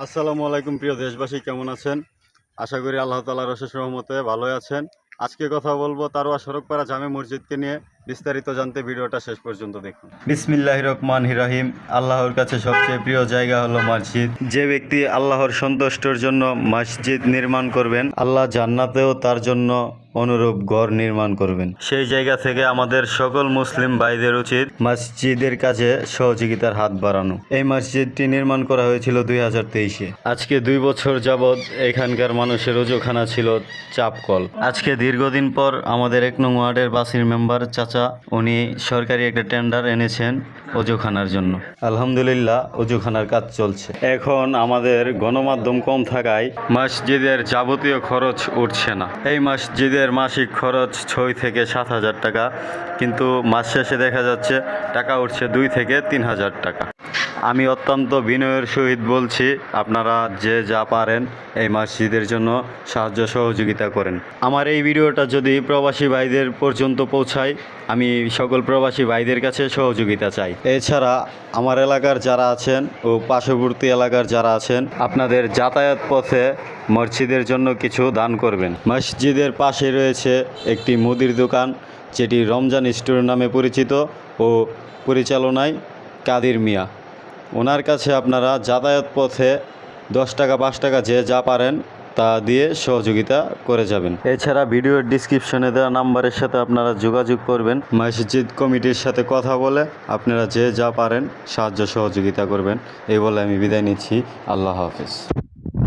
আসসালামু আলাইকুম, প্রিয় দেশবাসী, কেমন আছেন? আশা করি আল্লাহ তালার অশেষ রহমতে ভালোই আছেন। আজকে কথা বলব তারোয়া সড়কপাড়া জামে মসজিদকে নিয়ে। বিস্তারিত জানতে ভিডিওটা শেষ পর্যন্ত দেখুন। বিসমিল্লাহ রহমান হিরাহিম আল্লাহর কাছে সবচেয়ে প্রিয় জায়গা হলো মসজিদ। যে ব্যক্তি আল্লাহর সন্তুষ্টর জন্য মসজিদ নির্মাণ করবেন, আল্লাহ জান্নাতেও তার জন্য অনুরূপ ঘর নির্মাণ করবেন। সেই জায়গা থেকে আমাদের সকল মুসলিম ভাইদের উচিত মসজিদের কাছে সহযোগিতার হাত বাড়ানো। এই মসজিদটি নির্মাণ করা হয়েছিল দুই হাজার তেইশে। আজকে দুই বছর যাবৎ এখানকার মানুষের ওজোখানা ছিল চাপকল। আজকে দীর্ঘদিন পর আমাদের এক নং ওয়ার্ডের বাসির মেম্বার চাচা উনি সরকারি একটা টেন্ডার এনেছেন। অজুখানার জন্য। আলহামদুলিল্লাহ অজুখানার কাজ চলছে। এখন আমাদের গণমাধ্যম কম থাকায় মসজিদের যাবতীয় খরচ উঠছে না। এই মসজিদের মাসিক খরচ ছয় থেকে সাত হাজার টাকা কিন্তু মাস শেষে দেখা যাচ্ছে টাকা উঠছে দুই থেকে তিন হাজার টাকা। আমি অত্যন্ত বিনয়ের সহিত বলছি, আপনারা যে যা পারেন এই মসজিদের জন্য সাহায্য সহযোগিতা করেন। আমার এই ভিডিওটা যদি প্রবাসী ভাইদের পর্যন্ত পৌঁছায়, আমি সকল প্রবাসী ভাইদের কাছে সহযোগিতা চাই। এছাড়া আমার এলাকার যারা আছেন ও পার্শ্ববর্তী এলাকার যারা আছেন, আপনাদের যাতায়াত পথে মসজিদের জন্য কিছু দান করবেন। মসজিদের পাশে রয়েছে একটি মুদির দোকান, যেটি রমজান স্টোর নামে পরিচিত ও পরিচালনায় কাদির মিয়া। ওনার কাছে আপনারা যাতায়াত পথে দশ টাকা, পাঁচ টাকা যে যা পারেন তা দিয়ে সহযোগিতা করে যাবেন। এছাড়া ভিডিওর ডিসক্রিপশনে দেওয়া নাম্বারের সাথে আপনারা যোগাযোগ করবেন। মসজিদ কমিটির সাথে কথা বলে আপনারা যে যা পারেন সাহায্য সহযোগিতা করবেন। এই বলে আমি বিদায় নিচ্ছি। আল্লাহ হাফেজ।